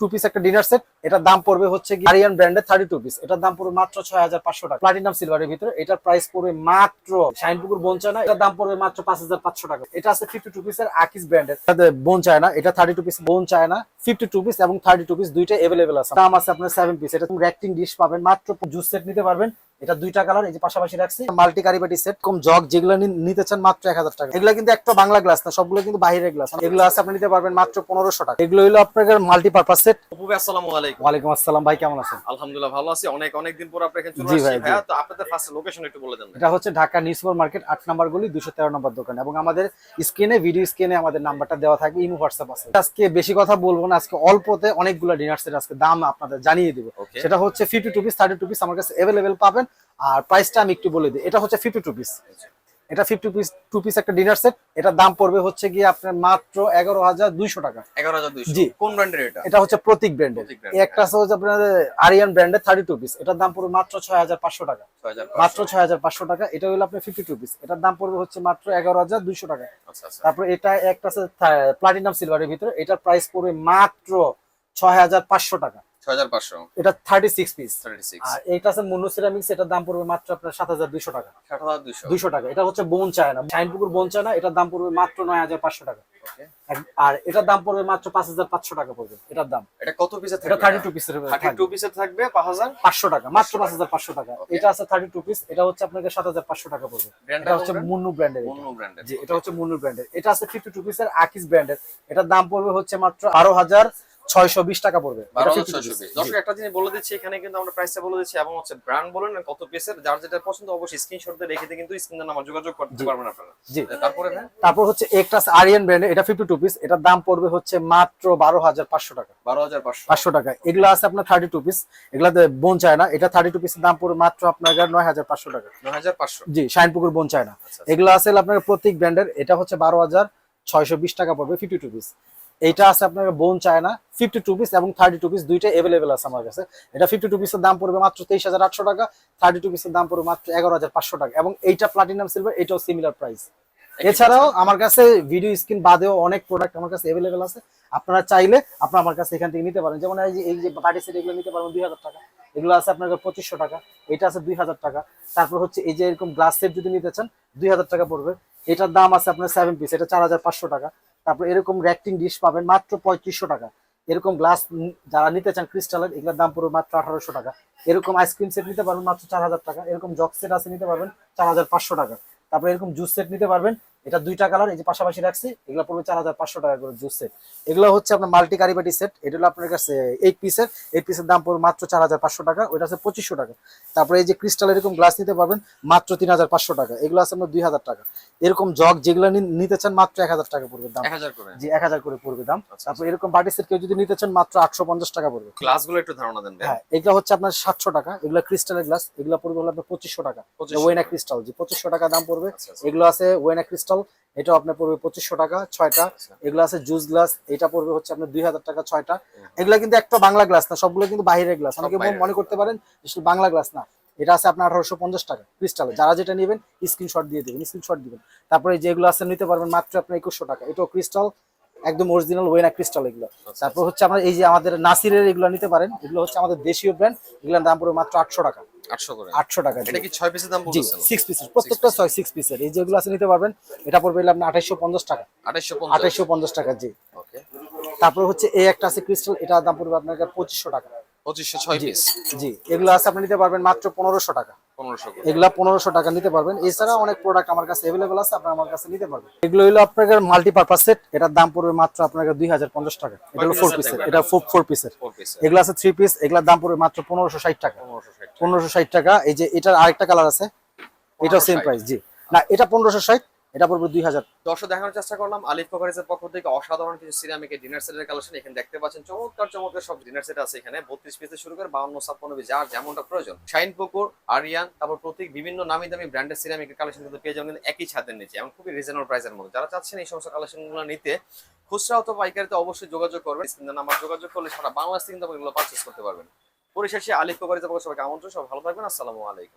Two piece একটা dinner set এটার দাম পড়বে হচ্ছে আরিয়ান ব্র্যান্ডের থার্টি টু পিস এটার দাম পড়বে মাত্র ছয় হাজার পাঁচশো টাকা। প্লাটিনাম সিলভারের ভিতরে এটার প্রাইস পড়বে মাত্র শাইনপুকুর বোন চায়না এটার দাম পড়বে মাত্র পাঁচ হাজার পাঁচশো টাকা। এটা আছে ফিফটি টু পিসের আকিস ব্র্যান্ডের বোন চায়না এটা thirty two piece bone china fifty two piece এবং থার্টি টু পিস দুইটা এভেলেবেল আছে। দাম আছে আপনার সেভেন পিস এটা র্যাক্টিং ডিশ পাবেন, মাত্র জুস সেট নিতে পারবেন। এটা দুইটা কালার এই যে পাশাপাশি রাখছি। মাল্টি কারিবাটি সেট কম জগ যেগুলো নিতে চান মাত্র এক হাজার টাকা। এগুলো কিন্তু একটা বাংলা গ্লাস না সবগুলো কিন্তু বাইরের গ্লাস এগুলো আছে আপনি নিতে পারবেন মাত্র পনেরোশো টাকা। এগুলো হলো আপনার মাল্টি পারপাস সেট আসসালামু আলাইকুম। ওয়ালাইকুম আসসালাম ভাই কেমন আছেন? আলহামদুলিল্লাহ ভালো আছি। অনেক অনেক দিন পর আপনার এখানে চলে আসছি। ভাইয়া তো আপনাদের ফার্স্ট লোকেশন একটু বলে দেন এটা হচ্ছে ঢাকা নিউ সুপার মার্কেট আট নম্বর গলি দুশো তেরো নম্বর দোকান। এবং আমাদের স্ক্রিনে ভিডিও স্ক্রিনে আমাদের নাম্বারটা দেওয়া থাকবে ইমো হোয়াটসঅ্যাপ আছে। আজকে বেশি কথা বলব না আজকে অল্পতে অনেকগুলো ডিনার সেট আজকে দাম আপনাদের জানিয়ে দিব. সেটা হচ্ছে fifty two piece thirty two piece আমার কাছে পাবেন। আর প্রাইসটা আমি একটু বলে দিই। এটা হচ্ছে ফিফটি টু পিস এটা ফিফটি পিস টু পিস একটা ডিনার সেট এটার দাম পড়বে হচ্ছে গিয়ে আপনার মাত্র এগারো হাজার দুইশো টাকা। 11200 জি। কোন ব্র্যান্ডের এটা? এটা হচ্ছে প্রতীক ব্র্যান্ডের একটা হচ্ছে আপনার আরিয়ান ব্র্যান্ডের থার্টি টু পিস এটার দাম পড়বে মাত্র ছয় হাজার পাঁচশো টাকা। মাত্র ছয় হাজার পাঁচশো টাকা। এটা হলো আপনার ফিফটি টু পিস এটার দাম পড়বে হচ্ছে মাত্র এগারো হাজার দুইশো টাকা। আচ্ছা আচ্ছা। তারপর এটা একটা আছে প্লাটিনাম সিলভারের ভিতরে। এটার প্রাইস পড়বে মাত্র ছয় হাজার পাঁচশো টাকা। 6500 এটা থার্টি সিক্স পিস 36 আর এটা আছে মনো সিরামিক্স এটার দাম পড়বে মাত্র আপনার সাত হাজার দুইশো টাকা। 7200 দুইশো। টাকা। এটা হচ্ছে bone china Shinepukur bone china এটার দাম পড়বে মাত্র নয় হাজার পাঁচশো টাকা। আর এটার দাম পড়বে মাত্র পাঁচ হাজার পাঁচশো টাকা পড়বে এটার দাম। এটা কত পিসের থাকবে? থার্টি টু পিসের 32 পিসের থাকবে 5000 টাকা মাত্র পাঁচ হাজার পাঁচশো টাকা। এটা আছে থার্টি টু পিস এটা হচ্ছে আপনাকে সাত হাজার পাঁচশো টাকা পড়বে। এটা হচ্ছে মুন্নু ব্র্যান্ডের অন্য ব্র্যান্ডের জি এটা হচ্ছে মুন্নু ব্র্যান্ডের এটা আছে ফিফটি টু পিসের আকিস ব্র্যান্ডের এটার দাম পড়বে হচ্ছে মাত্র বারো হাজার ছয়শো বিশ টাকা পড়বে। এটা 52 piece, 12620 জি। দর্শক একটা জিনিস বলে দিচ্ছি এখানে কিন্তু আমরা প্রাইসটা বলে দিচ্ছি এবং হচ্ছে ব্র্যান্ড বলেন আর কত পিসের যার যেটা পছন্দ অবশ্যই স্ক্রিনশট দিয়ে রেখে কিন্তু স্ক্রিনের নাম্বার যোগাযোগ করতে পারবেন আপনারা। জি। তারপরে তারপর হচ্ছে একটা আরিয়ান ব্র্যান্ডের এটা ফিফটি টু পিস এটার দাম পড়বে হচ্ছে মাত্র টাকা। 12500 টাকা। এগুলো আছে আপনার থার্টি টু পিস এগুলাতে বোন চায় না এটা পিসের দাম পড়বে মাত্র আপনার নয় হাজার পাঁচশো টাকা। 9500 জি শাইনপুকুর বোন চায় না। আচ্ছা এগুলো আছে আপনার প্রতীক ব্র্যান্ডের এটা হচ্ছে বারো হাজার ছয়শো বিশ টাকা পড়বে ফিফটি টু পিস এইটা আছে আপনার bone china fifty two piece এবং থার্টি টু পিস দুইটা এভেলেবেল আছে আমার কাছে। এটা ফিফটি টু পিসের দাম পড়বে মাত্র তেইশ হাজার আটশো টাকা থার্টি টু পিসের দাম পড়বে মাত্র এগারো হাজার পাঁচশো টাকা এবং এইটা প্লাটিনাম সিলভার এটাও সিমিলার প্রাইস এছাড়াও আমার কাছে ভিডিও স্ক্রিন বাদেও অনেক প্রোডাক্ট আমার কাছে এভেলেবেল আছে। আপনারা চাইলে আপনারা আমার কাছে এখান থেকে নিতে পারেন। যেমন এই যে এই যে বাটি সেট এগুলো নিতে পারবেন দুই হাজার টাকা। এগুলো আছে আপনার পঁচিশশো টাকা এটা আছে দুই হাজার টাকা। তারপর হচ্ছে এই যে এরকম গ্লাস সেট যদি নিতে চান দুই হাজার টাকা পড়বে। এটার দাম আছে আপনার সেভেন পিস এটা চার হাজার পাঁচশো টাকা। তারপর এরকম র্যাক্টিং ডিশ পাবেন মাত্র পঁয়ত্রিশশো টাকা। এরকম গ্লাস যারা নিতে চান ক্রিস্টালের এগুলোর দাম পড়বে মাত্র আঠারোশো টাকা। এরকম আইসক্রিম সেট নিতে পারবেন মাত্র চার হাজার টাকা। এরকম জগ সেট আছে নিতে পারবেন চার হাজার পাঁচশো টাকা। তারপর এরকম জুস সেট নিতে পারবেন এটা দুইটা কালার এই যে পাশাপাশি রাখছি এগুলো পড়বে চার হাজার পাঁচশো টাকা করে জুস সেট এগুলো হচ্ছে আপনার মাল্টি কারিবাটি সেট এটা হলো আপনার কাছে এইট পিসের এইট পিসের দাম পড়বে মাত্র চার হাজার পাঁচশো টাকা ওইটা আছে পঁচিশশো টাকা। তারপরে এই যে ক্রিস্টাল এরকম গ্লাস নিতে পারবেন মাত্র তিন হাজার পাঁচশো টাকা। এগুলো আছে আপনার দুই হাজার টাকা। এরকম জগ যেগুলো নিতে চান মাত্র এক হাজার টাকা পড়বে দাম। 1000 করে। জি এক হাজার করে পড়বে দাম। আচ্ছা, তারপর এরকম বাটি সেট কেউ যদি নিতে চান মাত্র আটশো পঞ্চাশ টাকা পড়বে। গ্লাসগুলো একটু ধারণা দেন হ্যাঁ এগুলো হচ্ছে আপনার সাতশো টাকা। এগুলো ক্রিস্টালের গ্লাস এগুলো পড়বে হলো আপনার পঁচিশশো টাকা। 2500 ওয়েনা ক্রিস্টাল জি পঁচিশশো টাকা দাম পড়বে। আচ্ছা, আচ্ছা। এগুলো আছে ওয়েনা ক্রিস্টাল এটাও আপনার পড়বে পঁচিশশো টাকা ছয়টা। আচ্ছা। এগুলো আছে জুস গ্লাস এটা পড়বে হচ্ছে আপনার দুই হাজার টাকা ছয়টা। এগুলো কিন্তু একটা বাংলা গ্লাস না সবগুলো কিন্তু বাইরের গ্লাস অনেকে মনে করতে পারেন বাংলা গ্লাস না। এটা আছে আপনার আঠারোশো পঞ্চাশ টাকা ক্রিস্টাল যারা যেটা নেবেন স্ক্রিনশট দিয়ে দেবেন স্ক্রিনশট দিবেন। তারপরে যেগুলো আছে নিতে পারবেন মাত্র আপনার একুশশো টাকা। এটাও ক্রিস্টাল একদম অরিজিনাল ওয়েনা ক্রিস্টাল এগুলো। আচ্ছা, তারপর হচ্ছে আমরা এই যে আমাদের নাসিরের এগুলো নিতে পারেন এগুলো হচ্ছে আমাদের দেশীয় ব্র্যান্ড এগুলোর দাম পড়বে মাত্র আটশো টাকা। 800 করে আটশো টাকা এটা কি 6 পিসের দাম জি সিক্স পিসের প্রত্যেকটা ছয় সিক্স পিসের এই যেগুলো আছে নিতে পারবেন এটা পড়বে আপনার পঞ্চাশ টাকা। 2850 আঠাইশো পঞ্চাশ টাকা জি। ওকে। তারপর হচ্ছে এই একটা আছে ক্রিস্টাল দাম পড়বে আপনার পঁচিশশো টাকা। 2506 পিস জি এগুলো আছে আপনি নিতে পারবেন মাত্র পনেরোশো টাকা। 1500 করে এগুলা পনেরোশো টাকা নিতে পারবেন। এছাড়া অনেক প্রোডাক্ট আমার কাছে অ্যাভেলেবল আছে আপনার আমার কাছে নিতে পারবেন। এগুলো হলো আপনার মাল্টিপারপাস সেট এটার দাম পড়বে মাত্র আপনার দুই হাজার পঞ্চাশ টাকা। এটা হলো ফোর 2000 পিসের এটা ফোর পিসের 4 পিস এগুলো আছে থ্রি পিস এগুলোর দাম পড়বে মাত্র পনেরোশো ষাট টাকা। 1560 পনেরোশো ষাট টাকা। এই যে এটার আরেকটা কালার আছে এটাও সেম প্রাইস জি। না এটা পনেরোশো ষাট এটা পড়বে দুই হাজার। দর্শক, দেখানোর চেষ্টা করলাম আলিফ কোকারিজের পক্ষ থেকে অসাধারণ কিছু সিরামিকের ডিনার সেটের কালেকশন। এখানে দেখতে পাচ্ছেন, চমৎকার চমৎকার সব ডিনার সেট আছে এখানে। বত্রিশ পিস শুরু করে বাউন্ন, ছাপ্পান্ন পিস যার যেমনটা প্রয়োজন। শাইন পুকুর, আরিয়ান, তারপর প্রতীক, বিভিন্ন নামি দামি ব্র্যান্ডের সিরামিকের কালেকশন কিন্তু পেয়ে যাবেন একই ছাদের নিচে এবং খুবই রিজনেবল প্রাইসের মধ্যে। যারা চাচ্ছেন এই সমস্ত কালেকশনগুলো নিতে, খুচরা অথবা পাইকারিতে অবশ্যই যোগাযোগ করবেন। স্ক্রিনে নাম্বার যোগাযোগ করলে সারা বাংলাদেশ কিন্তু আপনি এগুলো পারচেস করতে পারবেন। পরিশেষে আলিফ কোকারিজের পক্ষ সবাইকে আমন্ত্রণ সব ভালো থাকবেন। আসসালামু আলাইকুম।